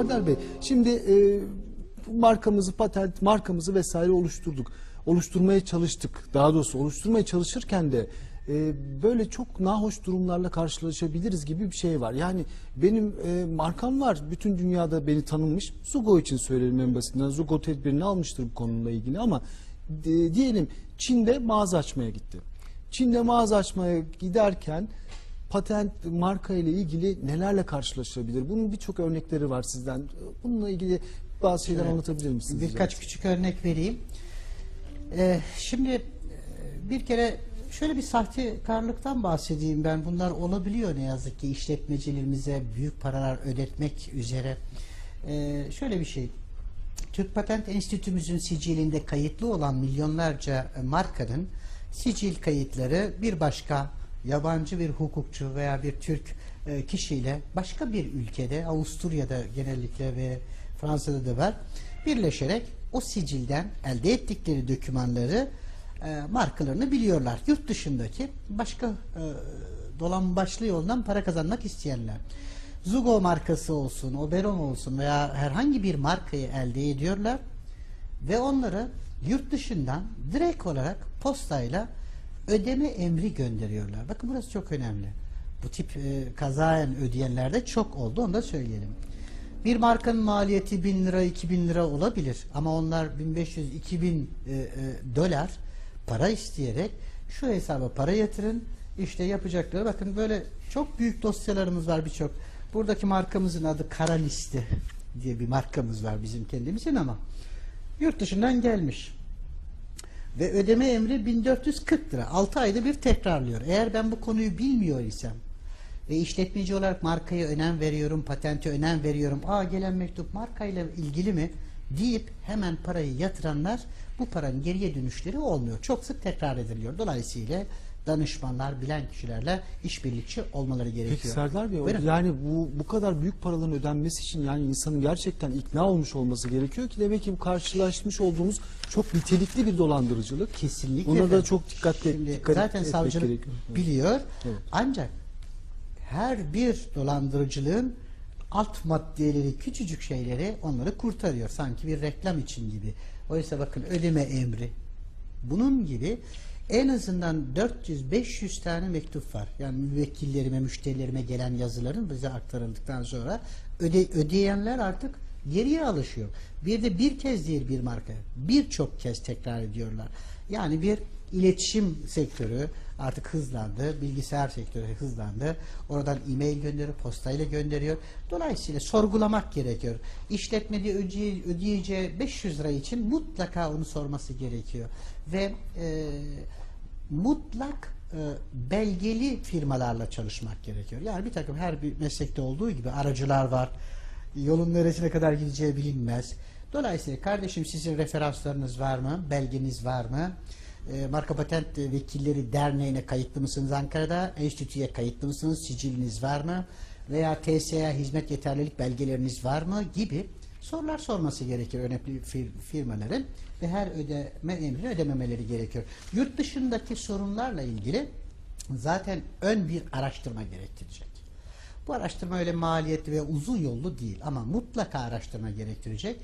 Serdar Bey, şimdi e, markamızı, patent markamızı vesaire oluşturduk. Oluşturmaya çalıştık. Daha doğrusu oluşturmaya çalışırken de e, böyle çok nahoş durumlarla karşılaşabiliriz gibi bir şey var. Yani benim e, markam var. Bütün dünyada beni tanınmış. Zugo için söylerim en basitinden. Zugo tedbirini almıştır bu konuyla ilgili ama e, diyelim Çin'de mağaza açmaya gitti. Çin'de mağaza açmaya giderken patent marka ile ilgili nelerle karşılaşabilir? Bunun birçok örnekleri var sizden. Bununla ilgili bazı şeyler Evet. anlatabilir misiniz? Birkaç küçük örnek vereyim. Ee, şimdi e, bir kere şöyle bir sahtekarlıktan bahsedeyim ben. Bunlar olabiliyor ne yazık ki işletmecilerimize büyük paralar ödetmek üzere. Ee, şöyle bir şey. Türk Patent Enstitümüzün sicilinde kayıtlı olan milyonlarca markanın sicil kayıtları bir başka yabancı bir hukukçu veya bir Türk e, kişiyle başka bir ülkede Avusturya'da genellikle ve Fransa'da da var birleşerek o sicilden elde ettikleri dokümanları e, markalarını biliyorlar. Yurt dışındaki başka e, dolambaçlı yoldan para kazanmak isteyenler. Zugo markası olsun, Oberon olsun veya herhangi bir markayı elde ediyorlar ve onları yurt dışından direkt olarak postayla ödeme emri gönderiyorlar. Bakın burası çok önemli. Bu tip e, kazayen ödeyenlerde çok oldu onu da söyleyelim. Bir markanın maliyeti 1000 lira 2000 lira olabilir ama onlar 1500-2000 e, e, dolar para isteyerek şu hesaba para yatırın işte yapacakları bakın böyle çok büyük dosyalarımız var birçok. Buradaki markamızın adı Kara Liste diye bir markamız var bizim kendimizin ama yurt dışından gelmiş. Ve ödeme emri 1440 lira. 6 ayda bir tekrarlıyor. Eğer ben bu konuyu bilmiyor isem ve işletmeci olarak markaya önem veriyorum, patente önem veriyorum. Aa gelen mektup markayla ilgili mi deyip hemen parayı yatıranlar bu paranın geriye dönüşleri olmuyor. Çok sık tekrar ediliyor. Dolayısıyla danışmanlar, bilen kişilerle işbirlikçi olmaları gerekiyor. Peki Serdar Bey, Buyurun. yani bu bu kadar büyük paraların ödenmesi için yani insanın gerçekten ikna olmuş olması gerekiyor ki demek ki bu karşılaşmış olduğumuz çok nitelikli bir dolandırıcılık. Kesinlikle. Buna da çok dikkatli Şimdi dikkat zaten. Evet. biliyor. Evet. Ancak her bir dolandırıcılığın alt maddeleri, küçücük şeyleri onları kurtarıyor. Sanki bir reklam için gibi. Oysa bakın ödeme emri. Bunun gibi en azından 400-500 tane mektup var. Yani müvekkillerime, müşterilerime gelen yazıların bize aktarıldıktan sonra öde, ödeyenler artık geriye alışıyor. Bir de bir kez değil bir marka. Birçok kez tekrar ediyorlar. Yani bir iletişim sektörü artık hızlandı. Bilgisayar sektörü hızlandı. Oradan e-mail gönderiyor, postayla gönderiyor. Dolayısıyla sorgulamak gerekiyor. İşletmede ödeye- ödeyeceği 500 lira için mutlaka onu sorması gerekiyor. Ve e, mutlak e, belgeli firmalarla çalışmak gerekiyor. Yani bir takım her bir meslekte olduğu gibi aracılar var. Yolun neresine kadar gideceği bilinmez. Dolayısıyla kardeşim sizin referanslarınız var mı? Belgeniz var mı? E, Marka Patent Vekilleri Derneği'ne kayıtlı mısınız Ankara'da? Enstitüye kayıtlı mısınız? Siciliniz var mı? Veya TSA hizmet yeterlilik belgeleriniz var mı? Gibi sorular sorması gerekir önemli fir- firmaların ve her ödeme emrini ödememeleri gerekiyor. Yurt dışındaki sorunlarla ilgili zaten ön bir araştırma gerektirecek. Bu araştırma öyle maliyetli ve uzun yollu değil ama mutlaka araştırma gerektirecek.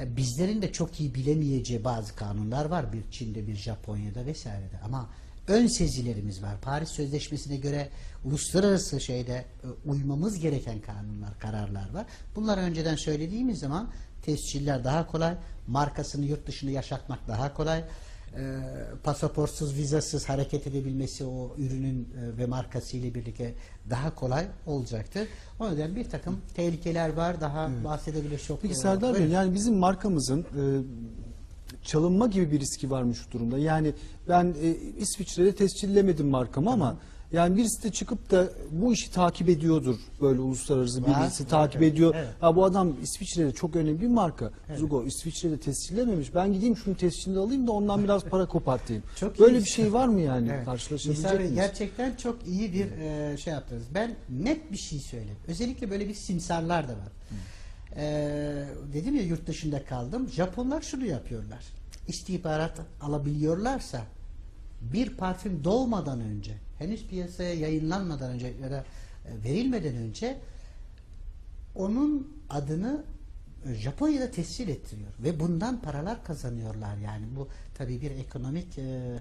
E, Bizlerin de çok iyi bilemeyeceği bazı kanunlar var bir Çin'de, bir Japonya'da vesairede ama ön sezilerimiz var. Paris Sözleşmesi'ne göre uluslararası şeyde e, uymamız gereken kanunlar, kararlar var. Bunları önceden söylediğimiz zaman tesciller daha kolay, markasını yurt dışında yaşatmak daha kolay. E, pasaportsuz, vizasız hareket edebilmesi o ürünün e, ve markası ile birlikte daha kolay olacaktır. O nedenle bir takım tehlikeler var. Daha bahsedebilir çok. Peki Serdar Bey yani bizim markamızın e, çalınma gibi bir riski varmış şu durumda. Yani ben e, İsviçre'de tescillemedim markamı ama yani birisi de çıkıp da bu işi takip ediyordur. Böyle uluslararası Var, birisi var, takip evet, ediyor. evet. Ha bu adam İsviçre'de çok önemli bir marka. Zugo İsviçre'de tescillememiş. Ben gideyim şunu tescilini alayım da ondan biraz para kopartayım. Çok Böyle iyi. bir şey var mı yani? Evet. Karşılaşabilecek İsa Bey, miyiz? gerçekten çok iyi bir e, şey yaptınız. Ben net bir şey söyleyeyim. Özellikle böyle bir simsarlar da var. E, dedim ya yurt dışında kaldım. Japonlar şunu yapıyorlar. İstihbarat alabiliyorlarsa bir parfüm doğmadan önce, henüz piyasaya yayınlanmadan önce ya da e, verilmeden önce onun adını e, Japonya'da tescil ettiriyor ve bundan paralar kazanıyorlar yani bu tabii bir ekonomik e, e,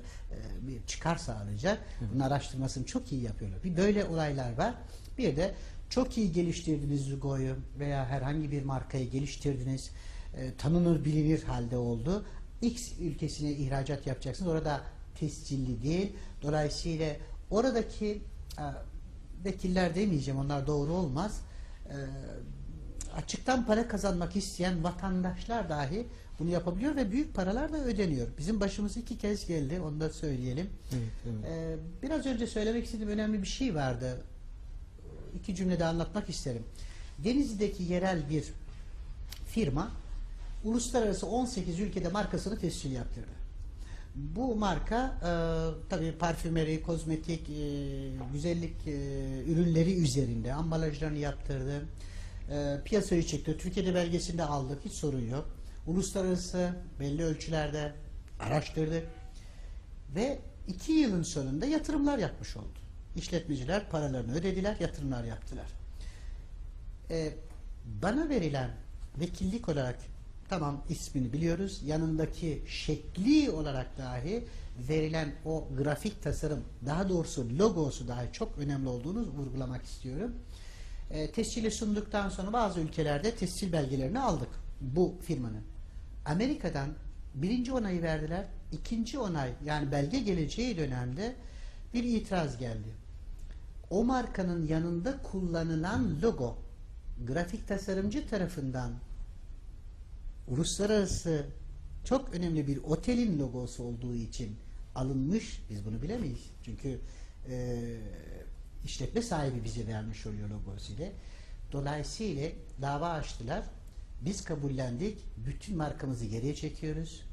bir çıkar sağlayacak. Bunun araştırmasını çok iyi yapıyorlar. Bir böyle olaylar var. Bir de çok iyi geliştirdiğiniz logoyu veya herhangi bir markayı geliştirdiniz, e, tanınır bilinir halde oldu. X ülkesine ihracat yapacaksınız. Orada tescilli değil. Dolayısıyla oradaki e, vekiller demeyeceğim onlar doğru olmaz. E, açıktan para kazanmak isteyen vatandaşlar dahi bunu yapabiliyor ve büyük paralar da ödeniyor. Bizim başımız iki kez geldi onu da söyleyelim. Evet, evet. Ee, biraz önce söylemek istediğim önemli bir şey vardı. İki cümlede anlatmak isterim. Denizli'deki yerel bir firma uluslararası 18 ülkede markasını tescil yaptırdı. Bu marka e, tabii parfümeri, kozmetik, e, güzellik e, ürünleri üzerinde ambalajlarını yaptırdı. E, piyasayı çekti. Türkiye'de belgesini de aldık. Hiç sorun yok. Uluslararası belli ölçülerde araştırdık. Ve iki yılın sonunda yatırımlar yapmış oldu. İşletmeciler paralarını ödediler, yatırımlar yaptılar. Ee, bana verilen vekillik olarak tamam ismini biliyoruz. Yanındaki şekli olarak dahi verilen o grafik tasarım, daha doğrusu logosu dahi çok önemli olduğunu vurgulamak istiyorum. E, tescili sunduktan sonra bazı ülkelerde tescil belgelerini aldık bu firmanın. Amerika'dan birinci onayı verdiler. ikinci onay yani belge geleceği dönemde bir itiraz geldi. O markanın yanında kullanılan logo grafik tasarımcı tarafından uluslararası çok önemli bir otelin logosu olduğu için alınmış. Biz bunu bilemeyiz. Çünkü e, işletme sahibi bize vermiş oluyor logosuyla. Dolayısıyla dava açtılar. Biz kabullendik. Bütün markamızı geriye çekiyoruz.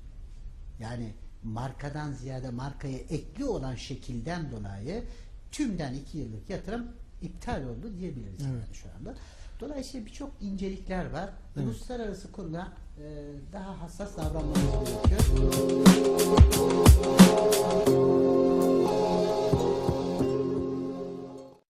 Yani markadan ziyade markaya ekli olan şekilden dolayı tümden iki yıllık yatırım iptal oldu diyebiliriz evet. yani şu anda. Dolayısıyla birçok incelikler var. Evet. Uluslararası konuda e, daha hassas davranmamız gerekiyor.